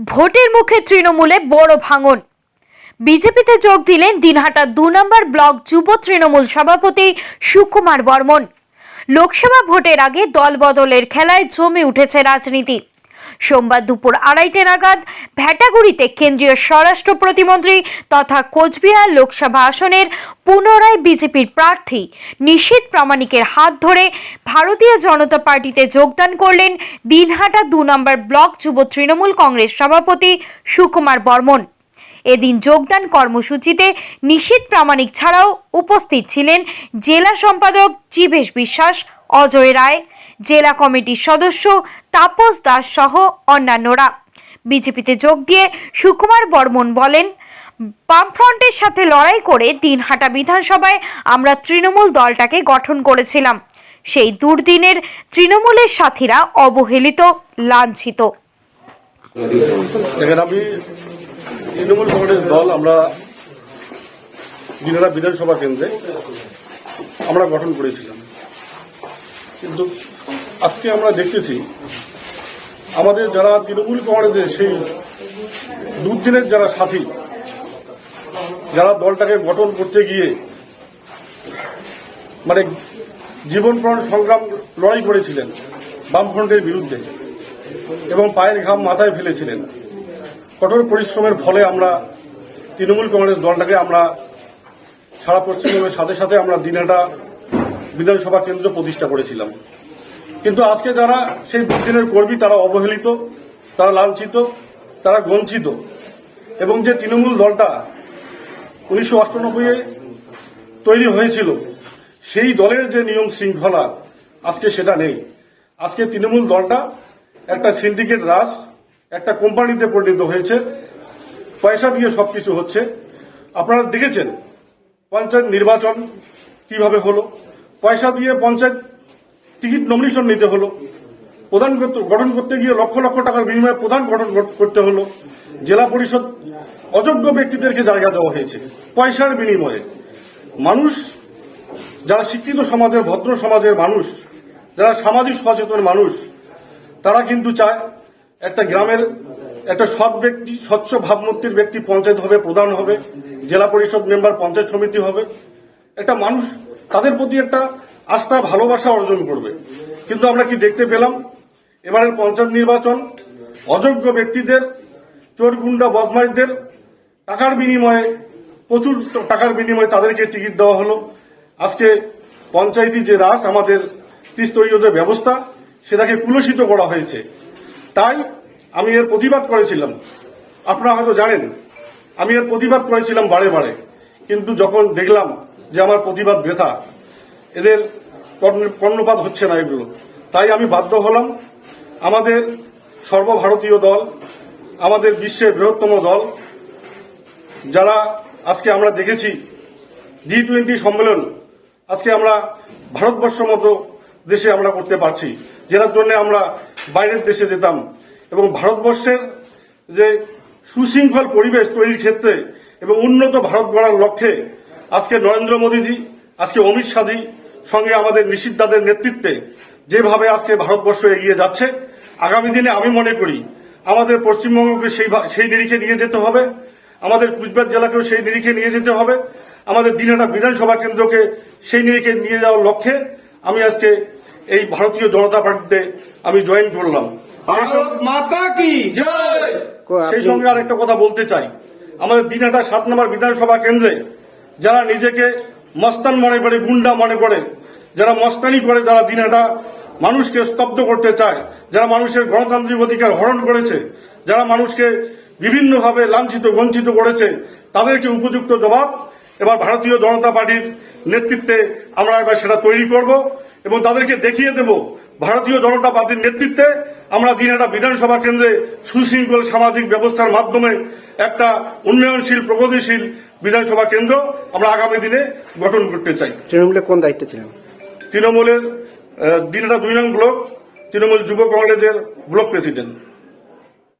ভোটের মুখে তৃণমূলে বড় ভাঙন। বিজেপিতে যোগ দিলেন দিনহাটা দু নম্বর ব্লক যুব তৃণমূল সভাপতি সুকুমার বর্মন। লোকসভা ভোটের আগে দল বদলের খেলায় জমে উঠেছে রাজনীতি। সোমবার দুপুর আড়াইটে নাগাদ ভ্যাটাগুড়িতে কেন্দ্রীয় স্বরাষ্ট্র প্রতিমন্ত্রী তথা কোচবিহার লোকসভা আসনের পুনরায় বিজেপির প্রার্থী নিশীত প্রামাণিকের হাত ধরে ভারতীয় জনতা পার্টিতে যোগদান করলেন দিনহাটা দু নম্বর ব্লক যুব তৃণমূল কংগ্রেস সভাপতি সুকুমার বর্মন। এদিন যোগদান কর্মসূচিতে নিশীত প্রামাণিক ছাড়াও উপস্থিত ছিলেন জেলা সম্পাদক জীবেশ বিশ্বাস, অজয় রায়, জেলা কমিটির সদস্য তাপস দাস সহ অন্যান্যরা। বিজেপিতে যোগ দিয়ে সুকুমার বর্মন বলেন, বামফ্রন্টের সাথে লড়াই করে দিনহাটা বিধানসভায় আমরা তৃণমূল দলটাকে গঠন করেছিলাম। সেই দুর্দিনের তৃণমূলের সাথীরা অবহেলিত, লাঞ্ছিত। তৃণমূল কংগ্রেস দল আমরা দিনহাটা বিধানসভা কেন্দ্রে আমরা গঠন করেছিলাম। কিন্তু আজকে আমরা দেখতেছি আমাদের যারা তৃণমূল কংগ্রেসের সেই দুদিনের যারা সাথী, যারা দলটাকে গঠন করতে গিয়ে মানে জীবনপ্রাণ সংগ্রাম লড়াই করেছিলেন বামফ্রন্টের বিরুদ্ধে এবং পায়ের ঘাম মাথায় ফেলেছিলেন, কঠোর পরিশ্রমের ফলে আমরা তৃণমূল কংগ্রেস দলটাকে আমরা সারা পশ্চিমবঙ্গের সাথে সাথে আমরা দিনাটা বিধানসভা কেন্দ্র প্রতিষ্ঠা করেছিলাম। কিন্তু আজকে যারা সেই দুদিনের কর্মী, তারা অবহেলিত, তারা লাঞ্ছিত, তারা বঞ্চিত এবং যে তৃণমূল দলটা উনিশশো অষ্টানব্বইয়ে তৈরি হয়েছিল, সেই দলের যে নিয়ম শৃঙ্খলা, আজকে সেটা নেই। আজকে তৃণমূল দলটা একটা সিন্ডিকেট রাজ, একটা কোম্পানিতে পরিণত হয়েছে, পয়সা দিয়ে সবকিছু হচ্ছে। আপনারা দেখেছেন, পঞ্চায়েত নির্বাচন কীভাবে হলো? পয়সা দিয়ে পঞ্চায়েত টিকিট নমিনেশন নিতে হলো। প্রধান গঠন করতে গিয়ে লক্ষ লক্ষ টাকার বিনিময়ে প্রধান গঠন করতে হলো। জেলা পরিষদ অযোগ্য ব্যক্তিদেরকে জায়গা দেওয়া হয়েছে, পয়সার বিনিময়ে। মানুষ, যারা শিক্ষিত সমাজের, ভদ্র সমাজের মানুষ, যারা সামাজিক সচেতন মানুষ, তারা কিন্তু চায় একটা গ্রামের একটা সৎ ব্যক্তি, স্বচ্ছ ভাবমূর্তির ব্যক্তি পঞ্চায়েত হবে, প্রধান হবে, জেলা পরিষদ মেম্বার, পঞ্চায়েত সমিতি হবে। একটা মানুষ, তাদের প্রতি একটা আস্থা, ভালোবাসা অর্জন করবে। কিন্তু আমরা কি দেখতে পেলাম? এবারের পঞ্চায়েত নির্বাচন, অযোগ্য ব্যক্তিদের, চোর গুন্ডা বদমাইশদের টাকার বিনিময়ে, প্রচুর টাকার বিনিময়ে তাদেরকে টিকিট দেওয়া হলো। আজকে পঞ্চায়েতি যে রাস আমাদের ত্রিস্তরীয় যে ব্যবস্থা, সেটাকে কুলসিত করা হয়েছে। তাই আমি এর প্রতিবাদ করেছিলাম। আপনারা হয়তো জানেন, আমি এর প্রতিবাদ করেছিলাম বারে বারে। কিন্তু যখন দেখলাম যে আমার প্রতিবাদ ব্যথা এদের কর্ণপাত হচ্ছে না এগুলো। তাই আমি বাধ্য হলাম আমাদের সর্বভারতীয় দল, আমাদের বিশ্বের বৃহত্তম দল, যারা আজকে আমরা দেখেছি জি টোয়েন্টি সম্মেলন আজকে আমরা ভারতবর্ষ মতো দেশে আমরা করতে পারছি, যেটার জন্য আমরা বাইরের দেশে যেতাম এবং ভারতবর্ষের যে সুশৃঙ্খল পরিবেশ তৈরির ক্ষেত্রে এবং উন্নত ভারত গড়ার লক্ষ্যে আজকে নরেন্দ্র মোদীজি, আজকে অমিত শাহজি সঙ্গে আমাদের নিষিদ্ধাদের নেতৃত্বে যেভাবে আজকে ভারতবর্ষ এগিয়ে যাচ্ছে আগামী দিনে আমি মনে করি আমাদের পশ্চিমবঙ্গকে সেই ভা- সেই নিরিখে নিয়ে যেতে হবে আমাদের কুচবিহার জেলাকেও সেই নিরিখে নিয়ে যেতে হবে আমাদের দিনহাটা বিধানসভা কেন্দ্রকে সেই নিরিখে নিয়ে যাওয়ার লক্ষ্যে আমি আজকে এই ভারতীয় জনতা পার্টিতে আমি জয়েন করলাম। মাতা কি? সেই সঙ্গে আরেকটা কথা বলতে চাই। আমাদের দিনহাটা সাত নম্বর বিধানসভা কেন্দ্রে যারা নিজেকে মস্তান মনে করে, গুন্ডা মনে করে। যারা মস্তানি করে, যারা দিনাটা মানুষকে স্তব্ধ করতে চায়, যারা মানুষের গণতান্ত্রিক অধিকার হরণ করেছে, যারা মানুষকে বিভিন্নভাবে লাঞ্ছিত, বঞ্চিত করেছে, তাদেরকে উপযুক্ত জবাব এবার ভারতীয় জনতা পার্টির নেতৃত্বে আমরা এবার সেটা তৈরি করব এবং তাদেরকে দেখিয়ে দেব ভারতীয় জনতা পার্টির নেতৃত্বে আমরা দিন একটা বিধানসভা কেন্দ্রে সুশৃঙ্খল সামাজিক ব্যবস্থার মাধ্যমে একটা উন্নয়নশীল প্রগতিশীল বিধানসভা কেন্দ্র আমরা আগামী দিনে গঠন করতে চাই। তৃণমূলে কোন দায়িত্বে ছিলেন? তৃণমূলের দিন একটা দুই নং ব্লক তৃণমূল যুব কংগ্রেসের ব্লক প্রেসিডেন্ট।